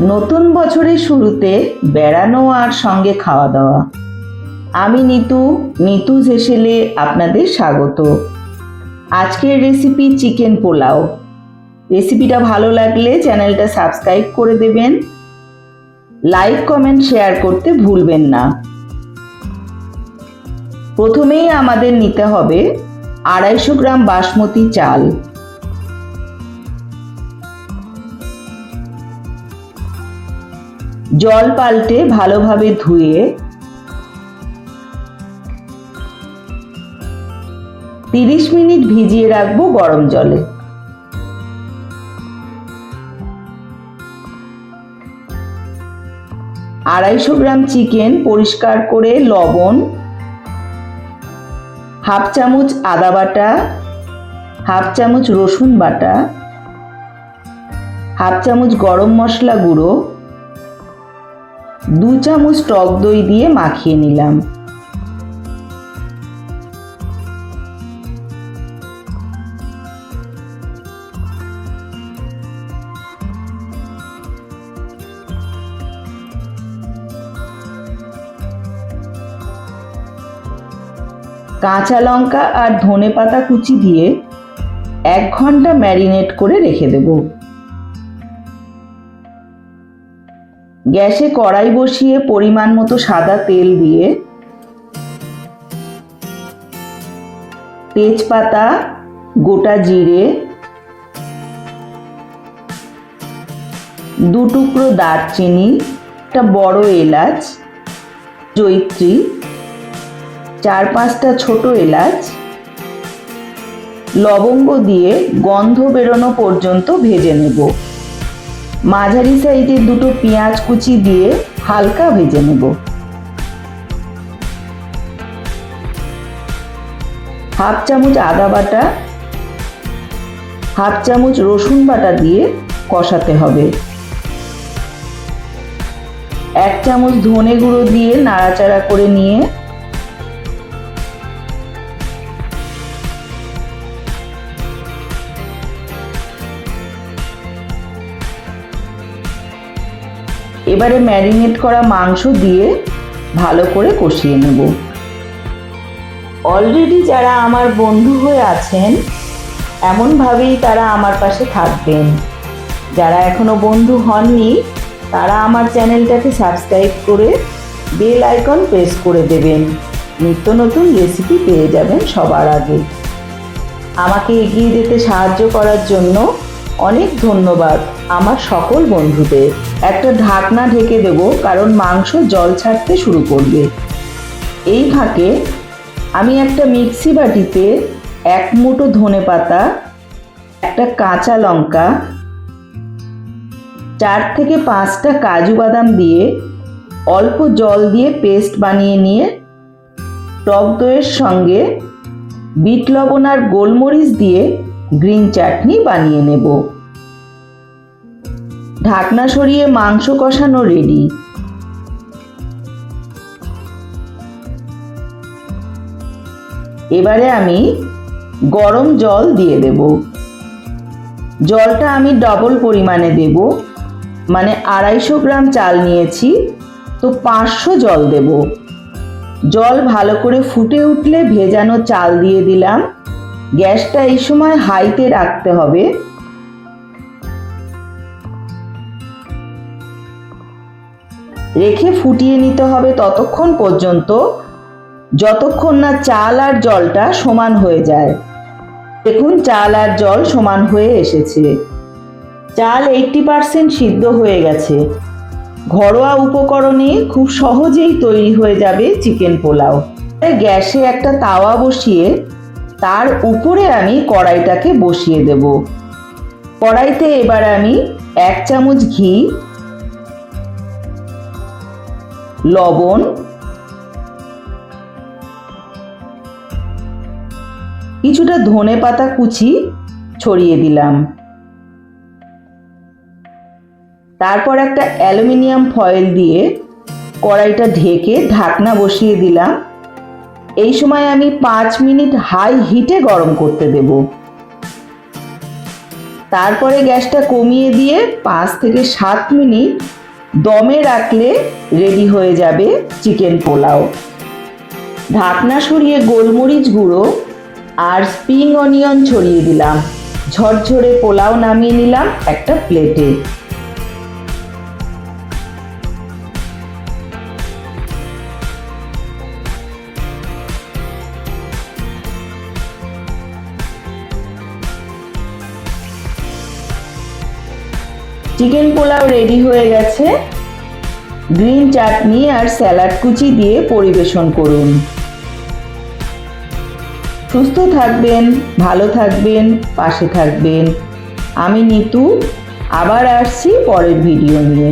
নতুন বছরের শুরুতে বেড়ানো আর সঙ্গে খাওয়া দাওয়া আমি নিতু নিতু হেসেলে আপনাদের স্বাগত। আজকের রেসিপি চিকেন পোলাও। রেসিপিটা ভালো লাগলে চ্যানেলটা সাবস্ক্রাইব করে দেবেন। লাইক কমেন্ট শেয়ার করতে ভুলবেন না। প্রথমেই আমাদের নিতে হবে আড়াইশো গ্রাম বাসমতি চাল। জল পাল্টে ভালোভাবে ধুয়ে তিরিশ মিনিট ভিজিয়ে রাখব গরম জলে। আড়াইশো গ্রাম চিকেন পরিষ্কার করে লবণ, হাফ চামচ আদা বাটা, হাফ চামচ রসুন বাটা, হাফ চামচ গরম মশলা গুঁড়ো দু চামচ টক দই দিয়ে মাখিয়ে নিলাম। কাঁচা লঙ্কা আর ধনে পাতা কুচি দিয়ে এক ঘণ্টা ম্যারিনেট করে রেখে দেব। গ্যাসে কড়াই বসিয়ে পরিমাণ মতো সাদা তেল দিয়ে তেজপাতা, গোটা জিরে, দু টুকরো দারচিনি, একটা বড় এলাচ জৈত্রী চার পাঁচটা ছোট এলাচ, লবঙ্গ দিয়ে গন্ধ বেরোনো পর্যন্ত ভেজে নেব। মাঝারি সাইজের দুটো পেঁয়াজ কুচি দিয়ে হালকা ভেজে নেব। হাফ চামচ আদা বাটা, হাফ চামচ রসুন বাটা দিয়ে কষাতে হবে। এক চামচ ধনে গুঁড়ো দিয়ে নাড়াচাড়া করে নিয়ে এবারে ম্যারিনেট করা মাংস দিয়ে ভালো করে কষিয়ে নেব। অলরেডি যারা আমার বন্ধু হয়ে আছেন, এমনভাবেই তারা আমার পাশে থাকবেন। যারা এখনও বন্ধু হননি, তারা আমার চ্যানেলটাকে সাবস্ক্রাইব করে বেল আইকন প্রেস করে দেবেন। নিত্য নতুন রেসিপি পেয়ে যাবেন সবার আগে। আমাকে এগিয়ে যেতে সাহায্য করার জন্য অনেক ধন্যবাদ আমার সকল বন্ধুদের। একটা ঢাকনা ঢেকে দেব, কারণ মাংস জল ছাড়তে শুরু করবে। এই ফাঁকে আমি একটা মিক্সি বাটিতে এক মুঠো ধনে পাতা, একটা কাঁচা লঙ্কা, চার থেকে পাঁচটা কাজু বাদাম দিয়ে অল্প জল দিয়ে পেস্ট বানিয়ে নিয়ে টক দইয়ের সঙ্গে বিট লবণ আর গোলমরিচ দিয়ে গ্রিন চাটনি বানিয়ে নেব। ঢাকনা সরিয়ে মাংস কষানো রেডি এবারে আমি গরম জল দিয়ে দেব। জলটা আমি ডবল পরিমাণে দেব। মানে আড়াইশো গ্রাম চাল নিয়েছি, তো পাঁচশো জল দেব। জল ভালো করে ফুটে উঠলে ভেজানো চাল দিয়ে দিলাম। গ্যাসটা এই সময় হাইতে রাখতে হবে। রেখে ফুটিয়ে নিতে হবে ততক্ষণ পর্যন্ত, যতক্ষণ না চাল আর জলটা সমান হয়ে যায়। দেখুন, চাল আর জল সমান হয়ে এসেছে। চাল এইটটি পারসেন্ট সিদ্ধ হয়ে গেছে। ঘরোয়া উপকরণে খুব সহজেই তৈরি হয়ে যাবে চিকেন পোলাও। গ্যাসে একটা তাওয়া বসিয়ে তার উপরে আমি কড়াইটাকে বসিয়ে দেব। কড়াইতে এবার আমি এক চামচ ঘি, লবণ, কিছুটা ধনে পাতা কুচি ছড়িয়ে দিলাম। তারপর একটা অ্যালুমিনিয়াম ফয়েল দিয়ে কড়াইটা ঢেকে ঢাকনা বসিয়ে দিলাম। এই সময় আমি পাঁচ মিনিট হাই হিটে গরম করতে দেব। তারপরে গ্যাসটা কমিয়ে দিয়ে পাঁচ থেকে সাত মিনিট দমে রাখলে রেডি হয়ে যাবে চিকেন পোলাও। ঢাকনা সরিয়ে গোলমরিচ গুঁড়ো আর স্প্রিং অনিয়ন ছড়িয়ে দিলাম। ঝরঝরে পোলাও নামিয়ে নিলাম একটা প্লেটে চিকেন পোলাও রেডি হয়ে গেছে। গ্রিন চাটনি আর স্যালাড কুচি দিয়ে পরিবেশন করুন। সুস্থ থাকবেন, ভালো থাকবেন, পাশে থাকবেন। আমি নিতু, আবার আসছি পরের ভিডিও নিয়ে।